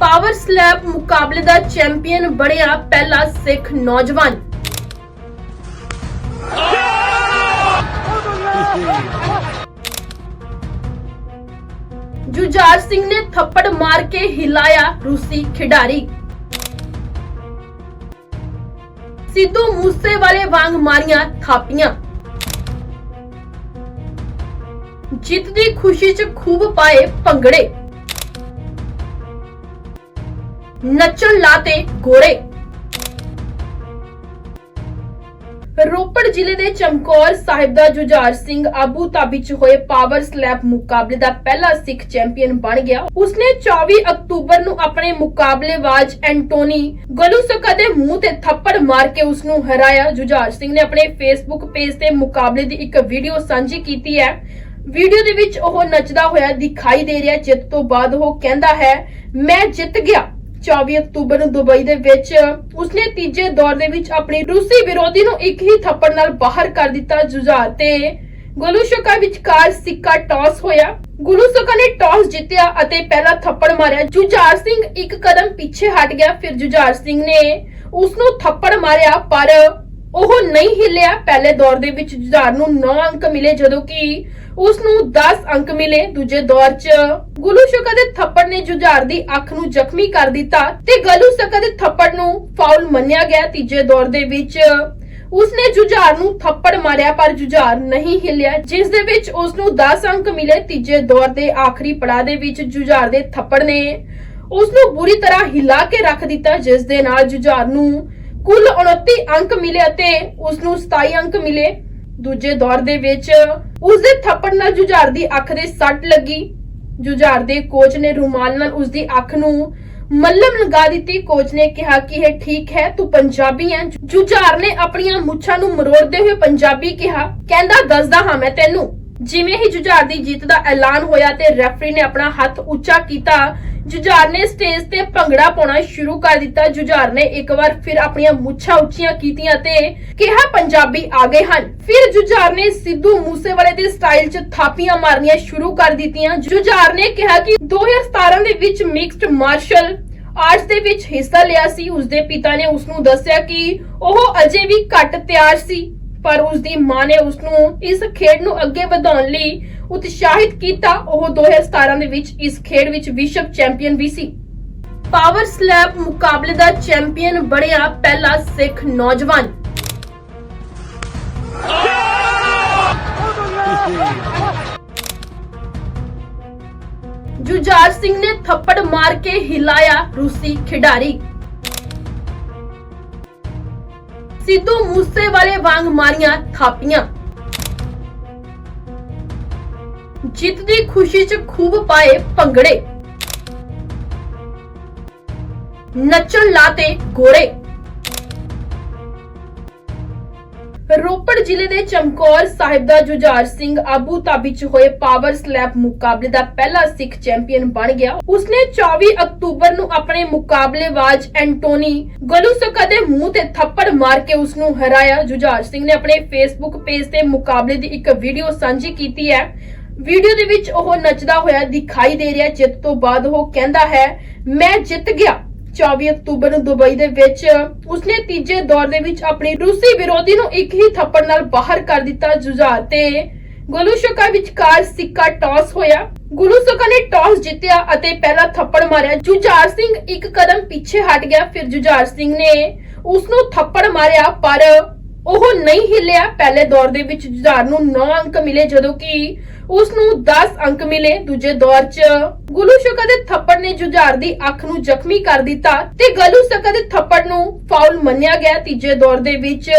Power slap ਮੁਕਾਬਲੇ ਦਾ champion ਬਣਿਆ ਪਹਿਲਾ ਸਿੱਖ ਨੌਜਵਾਨ। ਜੁਝਾਰ ਸਿੰਘ ਨੇ ਥੱਪੜ ਮਾਰ ਕੇ ਹਿਲਾਇਆ ਰੂਸੀ ਖਿਡਾਰੀ। ਸਿੱਧੂ ਮੂਸੇਵਾਲੇ ਵਾਂਗ ਮਾਰੀਆਂ ਥਾਪੀਆਂ। ਜਿੱਤ ਦੀ ਖੁਸ਼ੀ 'ਚ ਖੂਬ ਪਾਏ ਭੰਗੜੇ। ਨੱਚਣ ਲਾਤੇ ਗੋਰੇ। ਰੋਪੜ ਜ਼ਿਲ੍ਹੇ ਦੇ ਚਮਕੌਰ ਸਾਹਿਬ ਦਾ ਜੁਝਾਰ ਸਿੰਘ ਆਬੂ ਧਾਬੀ 'ਚ ਹੋਏ ਪਾਵਰ ਸਲੈਪ ਮੁਕਾਬਲੇ ਦਾ ਪਹਿਲਾ ਸਿੱਖ ਚੈਂਪੀਅਨ ਬਣ ਗਿਆ। ਉਸਨੇ 24 ਅਕਤੂਬਰ ਨੂੰ ਆਪਣੇ ਮੁਕਾਬਲੇਬਾਜ਼ ਐਂਟੋਨੀ ਗਲੂਸਕਾ ਦੇ ਮੂੰਹ ਤੇ ਥੱਪੜ ਮਾਰ ਕੇ ਉਸ ਨੂੰ ਹਰਾਇਆ। ਜੁਝਾਰ ਸਿੰਘ ਨੇ ਆਪਣੇ ਫੇਸਬੁੱਕ ਪੇਜ ਤੇ ਮੁਕਾਬਲੇ ਦੀ ਇੱਕ ਵੀਡੀਓ ਸਾਂਝੀ ਕੀਤੀ ਹੈ। ਵੀਡੀਓ ਦੇ ਵਿੱਚ ਉਹ ਨੱਚਦਾ ਹੋਇਆ ਦਿਖਾਈ ਦੇ ਰਿਹਾ। ਜਿੱਤ ਤੋਂ ਬਾਅਦ ਉਹ ਕਹਿੰਦਾ ਹੈ, ਮੈਂ ਜਿੱਤ ਗਿਆ। 24 ਅਕਤੂਬਰ ਨੂੰ ਦੁਬਈ ਦੇ ਵਿੱਚ, ਉਸਨੇ ਤੀਜੇ ਦੌਰ ਦੇ ਵਿੱਚ ਆਪਣੀ ਰੂਸੀ ਵਿਰੋਧੀ ਨੂੰ ਇੱਕ ਹੀ ਥੱਪੜ ਨਾਲ ਬਾਹਰ ਕਰ ਦਿੱਤਾ ਜੁਝਾਰ ਤੇ ਗੁਲੂਸ਼ਕਾ ਵਿਚਕਾਰ ਸਿੱਕਾ ਟਾਸ ਹੋਇਆ। ਗੁਲੂਸ਼ਕਾ ਨੇ ਟਾਸ ਜਿੱਤਿਆ ਅਤੇ ਪਹਿਲਾ ਥੱਪੜ ਮਾਰਿਆ। ਜੁਝਾਰ ਸਿੰਘ ਇੱਕ ਕਦਮ ਪਿੱਛੇ ਹਟ ਗਿਆ, ਫਿਰ ਜੁਝਾਰ ਸਿੰਘ ਨੇ ਉਸ ਨੂੰ ਥੱਪੜ ਮਾਰਿਆ, ਪਰ ਉਹ ਨਹੀਂ ਹਿੱਲਿਆ ਪਹਿਲੇ ਦੌਰ ਦੇ ਵਿੱਚ, ਜੁਝਾਰ ਨੂੰ 9 ਅੰਕ ਮਿਲੇ, ਜਦੋਂ ਕਿ ਉਸ ਨੂੰ 10 ਅੰਕ ਮਿਲੇ। ਦੂਜੇ ਦੌਰ 'ਚ ਗੁਲੂ ਸ਼ਕਾ ਦੇ ਥੱਪੜ ਨੇ ਜੁਝਾਰ ਦੀ ਅੱਖ ਨੂੰ ਜ਼ਖਮੀ ਕਰ ਦਿੱਤਾ ਤੇ ਗਲੂ ਸ਼ਕਾ ਦੇ ਥੱਪੜ ਨੂੰ ਫਾਉਲ ਮੰਨਿਆ ਗਿਆ। ਤੀਜੇ ਦੌਰ ਦੇ ਵਿੱਚ ਉਸਨੇ ਜੁਝਾਰ ਨੂੰ ਥੱਪੜ ਮਾਰਿਆ, ਪਰ ਜੁਝਾਰ ਨਹੀਂ ਹਿੱਲਿਆ, ਜਿਸ ਦੇ ਵਿੱਚ ਉਸ ਨੂੰ 10 ਅੰਕ ਮਿਲੇ। ਤੀਜੇ ਦੌਰ ਦੇ ਆਖਰੀ ਪੜਾਅ ਦੇ ਵਿੱਚ ਜੁਝਾਰ ਦੇ ਥੱਪੜ ਨੇ ਉਸ ਨੂੰ ਬੁਰੀ ਤਰ੍ਹਾਂ ਹਿਲਾ ਕੇ ਰੱਖ ਦਿੱਤਾ, ਜਿਸ ਦੇ ਨਾਲ ਜੁਝਾਰ ਨੂੰ ਕੁੱਲ 29 ਅੰਕ ਮਿਲੇ ਅਤੇ ਉਸ ਨੂੰ 27 ਅੰਕ ਮਿਲੇ। ਦੂਜੇ ਦੌਰ ਦੇ ਵਿੱਚ ਉਸ ਦੇ ਥੱਪੜ ਨਾਲ ਜੁਝਾਰ ਦੀ ਅੱਖ ਦੇ ਸੱਟ ਲੱਗੀ। ਜੁਝਾਰ ਦੇ ਕੋਚ ਨੇ ਰੁਮਾਲ ਨਾਲ ਉਸ ਦੀ ਅੱਖ ਨੂੰ ਮੱਲਮ ਲਗਾ ਦਿੱਤੀ। ਕੋਚ ਨੇ ਕਿਹਾ ਕਿ ਇਹ ਠੀਕ ਹੈ, ਤੂੰ ਪੰਜਾਬੀ ਹੈ। ਜੁਝਾਰ ਨੇ ਆਪਣੀਆਂ ਮੁੱਛਾਂ ਨੂੰ ਮਰੋੜਦੇ ਹੋਏ ਪੰਜਾਬੀ ਕਿਹਾ, ਕਹਿੰਦਾ, ਦੱਸਦਾ ਹਾਂ ਮੈਂ ਤੈਨੂੰ। ਜਿਵੇਂ ਹੀ ਜੁਝਾਰ ਦੀ ਜਿੱਤ ਦਾ ਐਲਾਨ ਹੋਇਆ ਤੇ ਰੈਫਰੀ ਨੇ ਆਪਣਾ ਹੱਥ ਉੱਚਾ ਕੀਤਾ ਜੁਝਾਰ ਨੇ ਸਟੇਜ ਤੇ ਭੰਗੜਾ ਪਾਉਣਾ ਸ਼ੁਰੂ ਕਰ ਦਿੱਤਾ। ਜੁਝਾਰ ਨੇ ਇੱਕ ਵਾਰ ਫਿਰ ਆਪਣੀਆਂ ਮੁੱਛਾਂ ਉੱਚੀਆਂ ਕੀਤੀਆਂ ਤੇ ਕਿਹਾ, ਪੰਜਾਬੀ ਆ ਗਏ ਹਨ। ਫਿਰ ਜੁਝਾਰ ਨੇ ਸਿੱਧੂ ਮੂਸੇਵਾਲੇ ਦੇ ਸਟਾਈਲ 'ਚ ਥਾਪੀਆਂ ਮਾਰਨੀਆਂ ਸ਼ੁਰੂ ਕਰ ਦਿੱਤੀਆਂ। ਜੁਝਾਰ ਨੇ ਕਿਹਾ ਕਿ 2017 ਦੇ ਵਿੱਚ ਮਿਕਸਡ ਮਾਰਸ਼ਲ ਆਰਟਸ ਦੇ ਵਿੱਚ ਹਿੱਸਾ ਲਿਆ ਸੀ। ਉਸਦੇ ਪਿਤਾ ਨੇ ਉਸ ਨੂੰ ਦੱਸਿਆ ਕਿ ਉਹ ਅਜੇ ਵੀ ਘੱਟ ਤਿਆਰ ਸੀ। ਪਰ ਉਸ ਦੀ ਮਾਂ ਨੇ ਉਸ ਨੂੰ ਇਸ ਖੇਡ ਨੂੰ ਅੱਗੇ ਵਧਾਉਣ ਲਈ ਉਤਸ਼ਾਹਿਤ ਕੀਤਾ। ਉਹ 2017 ਦੇ ਵਿੱਚ ਇਸ ਖੇਡ ਵਿੱਚ ਵਿਸ਼ਵ ਚੈਂਪੀਅਨ ਵੀ ਸੀ। ਪਾਵਰ ਸਲੈਪ ਮੁਕਾਬਲੇ ਦਾ ਚੈਂਪੀਅਨ ਬਣਿਆ ਪਹਿਲਾ ਸਿੱਖ ਨੌਜਵਾਨ। ਜੁਝਾਰ ਸਿੰਘ ਨੇ ਥੱਪੜ ਮਾਰ ਕੇ ਹਿਲਾਇਆ ਰੂਸੀ ਖਿਡਾਰੀ। ਸਿੱਧੂ ਮੂਸੇਵਾਲੇ ਵਾਂਗ ਮਾਰੀਆਂ ਥਾਪੀਆਂ। ਜਿੱਤ ਦੀ ਖੁਸ਼ੀ 'ਚ ਖੂਬ ਪਾਏ ਭੰਗੜੇ। ਨੱਚਣ ਲਾਤੇ ਗੋਰੇ। ਰੋਪੜ ਜ਼ਿਲ੍ਹੇ ਦੇ ਚਮਕੌਰ ਸਾਹਿਬ ਦਾ ਜੁਝਾਰ ਸਿੰਘ ਆਬੂ ਧਾਬੀ 'ਚ ਹੋਏ ਪਾਵਰ ਸਲੈਪ ਮੁਕਾਬਲੇ ਦਾ ਪਹਿਲਾ ਸਿੱਖ ਚੈਂਪੀਅਨ ਬਣ ਗਿਆ। ਉਸਨੇ 24 ਅਕਤੂਬਰ ਨੂੰ ਆਪਣੇ ਮੁਕਾਬਲੇਬਾਜ਼ ਐਂਟੋਨੀ ਗਲੂਸਕਾ ਦੇ ਮੂੰਹ ਤੇ ਥੱਪੜ ਮਾਰ ਕੇ ਉਸ ਨੂੰ ਹਰਾਇਆ। ਜੁਝਾਰ ਸਿੰਘ ਨੇ ਆਪਣੇ ਫੇਸਬੁੱਕ ਪੇਜ ਤੇ ਮੁਕਾਬਲੇ ਦੀ ਇੱਕ ਵੀਡੀਓ ਸਾਂਝੀ ਕੀਤੀ ਹੈ। ਵੀਡੀਓ ਦੇ ਵਿੱਚ ਉਹ ਨੱਚਦਾ ਹੋਇਆ ਦਿਖਾਈ ਦੇ ਰਿਹਾ। ਜਿੱਤ ਤੋਂ ਬਾਅਦ ਉਹ ਕਹਿੰਦਾ ਹੈ, ਮੈਂ ਜਿੱਤ ਗਿਆ। 24 ਅਕਤੂਬਰ ਨੂੰ ਦੁਬਈ ਦੇ ਵਿੱਚ, ਉਸਨੇ ਤੀਜੇ ਦੌਰ ਦੇ ਵਿੱਚ ਆਪਣੀ ਰੂਸੀ ਵਿਰੋਧੀ ਨੂੰ ਇੱਕ ਹੀ ਥੱਪੜ ਨਾਲ ਬਾਹਰ ਕਰ ਦਿੱਤਾ ਜੁਝਾਰ ਤੇ ਗੁਲੂਸ਼ਕਾ ਵਿਚਕਾਰ ਸਿੱਕਾ ਟਾਸ ਹੋਇਆ। ਗੁਲੂਸ਼ਕਾ ਨੇ ਟਾਸ ਜਿੱਤਿਆ ਅਤੇ ਪਹਿਲਾ ਥੱਪੜ ਮਾਰਿਆ। ਜੁਝਾਰ ਸਿੰਘ ਇੱਕ ਕਦਮ ਪਿੱਛੇ ਹਟ ਗਿਆ, ਫਿਰ ਜੁਝਾਰ ਸਿੰਘ ਨੇ ਉਸ ਨੂੰ ਥੱਪੜ ਮਾਰਿਆ, ਪਰ ਉਹ ਨਹੀਂ ਹਿੱਲਿਆ ਪਹਿਲੇ ਦੌਰ ਦੇ ਵਿੱਚ, ਜੁਝਾਰ ਨੂੰ 9 ਅੰਕ ਮਿਲੇ, ਜਦੋਂ ਕਿ ਉਸ ਨੂੰ 10 ਅੰਕ ਮਿਲੇ। ਦੂਜੇ ਦੌਰ 'ਚ ਗੁਲੂਸ਼ਕਾ ਦੇ ਥੱਪੜ ਨੇ ਜੁਝਾਰ ਦੀ ਅੱਖ ਨੂੰ ਜ਼ਖਮੀ ਕਰ ਦਿੱਤਾ ਤੇ ਗਲੂਸ਼ਕਾ ਦੇ ਥੱਪੜ ਨੂੰ ਫਾਉਲ ਮੰਨਿਆ ਗਿਆ। ਤੀਜੇ ਦੌਰ ਦੇ ਵਿੱਚ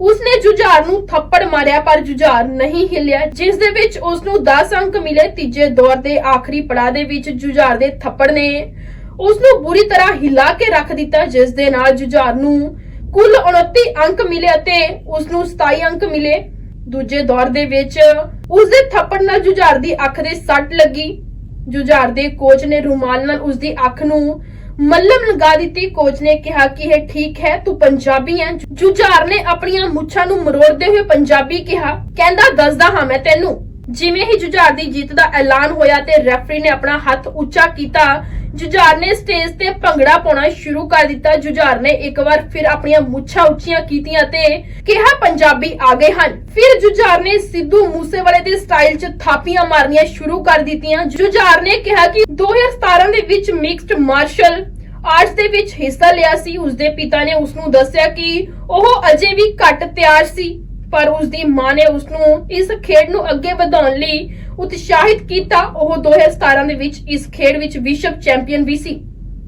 ਉਸਨੇ ਜੁਝਾਰ ਨੂੰ ਥੱਪੜ ਮਾਰਿਆ, ਪਰ ਜੁਝਾਰ ਨਹੀਂ ਹਿੱਲਿਆ, ਜਿਸ ਦੇ ਵਿੱਚ ਉਸ ਨੂੰ 10 ਅੰਕ ਮਿਲੇ। ਤੀਜੇ ਦੌਰ ਦੇ ਆਖਰੀ ਪੜਾਅ ਦੇ ਵਿੱਚ ਜੁਝਾਰ ਦੇ ਥੱਪੜ ਨੇ ਉਸ ਨੂੰ ਬੁਰੀ ਤਰ੍ਹਾਂ ਹਿਲਾ ਕੇ ਰੱਖ ਦਿੱਤਾ, ਜਿਸ ਦੇ ਨਾਲ ਜੁਝਾਰ ਨੂੰ ਕੁੱਲ 29 ਅੰਕ ਮਿਲੇ ਅਤੇ ਉਸ ਨੂੰ 27 ਅੰਕ ਮਿਲੇ। ਦੂਜੇ ਦੌਰ ਦੇ ਵਿੱਚ ਉਸ ਦੇ ਥੱਪੜ ਨਾਲ ਜੁਝਾਰ ਦੀ ਅੱਖ ਦੇ ਸੱਟ ਲੱਗੀ। ਜੁਝਾਰ ਦੇ ਕੋਚ ਨੇ ਰੁਮਾਲ ਨਾਲ ਉਸ ਦੀ ਅੱਖ ਨੂੰ ਮੱਲਮ ਲਗਾ ਦਿੱਤੀ। ਕੋਚ ਨੇ ਕਿਹਾ ਕਿ ਇਹ ਠੀਕ ਹੈ, ਤੂੰ ਪੰਜਾਬੀ ਹੈ ਜੁਝਾਰ ਨੇ ਆਪਣੀਆਂ ਮੁੱਛਾਂ ਨੂੰ ਮਰੋੜਦੇ ਹੋਏ ਪੰਜਾਬੀ ਕਿਹਾ, ਕਹਿੰਦਾ, ਦੱਸਦਾ ਹਾਂ ਮੈਂ ਤੈਨੂੰ। ਜਿਵੇਂ ਹੀ ਜੁਝਾਰ ਦੀ ਜਿੱਤ ਦਾ ਐਲਾਨ ਹੋਇਆ ਤੇ ਰੈਫਰੀ ਨੇ ਆਪਣਾ ਹੱਥ ਉੱਚਾ ਕੀਤਾ ਜੁਝਾਰ ਨੇ ਸਟੇਜ ਤੇ ਭੰਗੜਾ ਪਾਉਣਾ ਸ਼ੁਰੂ ਕਰ ਦਿੱਤਾ। ਜੁਝਾਰ ਨੇ ਇੱਕ ਵਾਰ ਫਿਰ ਆਪਣੀਆਂ ਮੁੱਛਾਂ ਉੱਚੀਆਂ ਕੀਤੀਆਂ ਤੇ ਕਿਹਾ, ਪੰਜਾਬੀ ਆ ਗਏ ਹਨ। ਫਿਰ ਜੁਝਾਰ ਨੇ ਸਿੱਧੂ ਮੂਸੇਵਾਲੇ ਦੇ ਸਟਾਈਲ 'ਚ ਥਾਪੀਆਂ ਮਾਰਨੀਆਂ ਸ਼ੁਰੂ ਕਰ ਦਿੱਤੀਆਂ। ਜੁਝਾਰ ਨੇ ਕਿਹਾ ਕਿ 2017 ਦੇ ਵਿੱਚ ਮਿਕਸਡ ਮਾਰਸ਼ਲ ਆਰਟਸ ਦੇ ਵਿੱਚ ਹਿੱਸਾ ਲਿਆ ਸੀ। ਉਸਦੇ ਪਿਤਾ ਨੇ ਉਸ ਨੂੰ ਦੱਸਿਆ ਕਿ ਉਹ ਅਜੇ ਵੀ ਘੱਟ ਤਿਆਰ ਸੀ। ਪਰ ਉਸ ਦੀ ਮਾਂ ਨੇ ਉਸ ਨੂੰ ਇਸ ਖੇਡ ਨੂੰ ਅੱਗੇ ਵਧਾਉਣ ਲਈ ਉਤਸ਼ਾਹਿਤ ਕੀਤਾ। ਉਹ 2017 ਦੇ ਵਿੱਚ ਇਸ ਖੇਡ ਵਿੱਚ ਵਿਸ਼ਵ ਚੈਂਪੀਅਨ ਵੀ ਸੀ।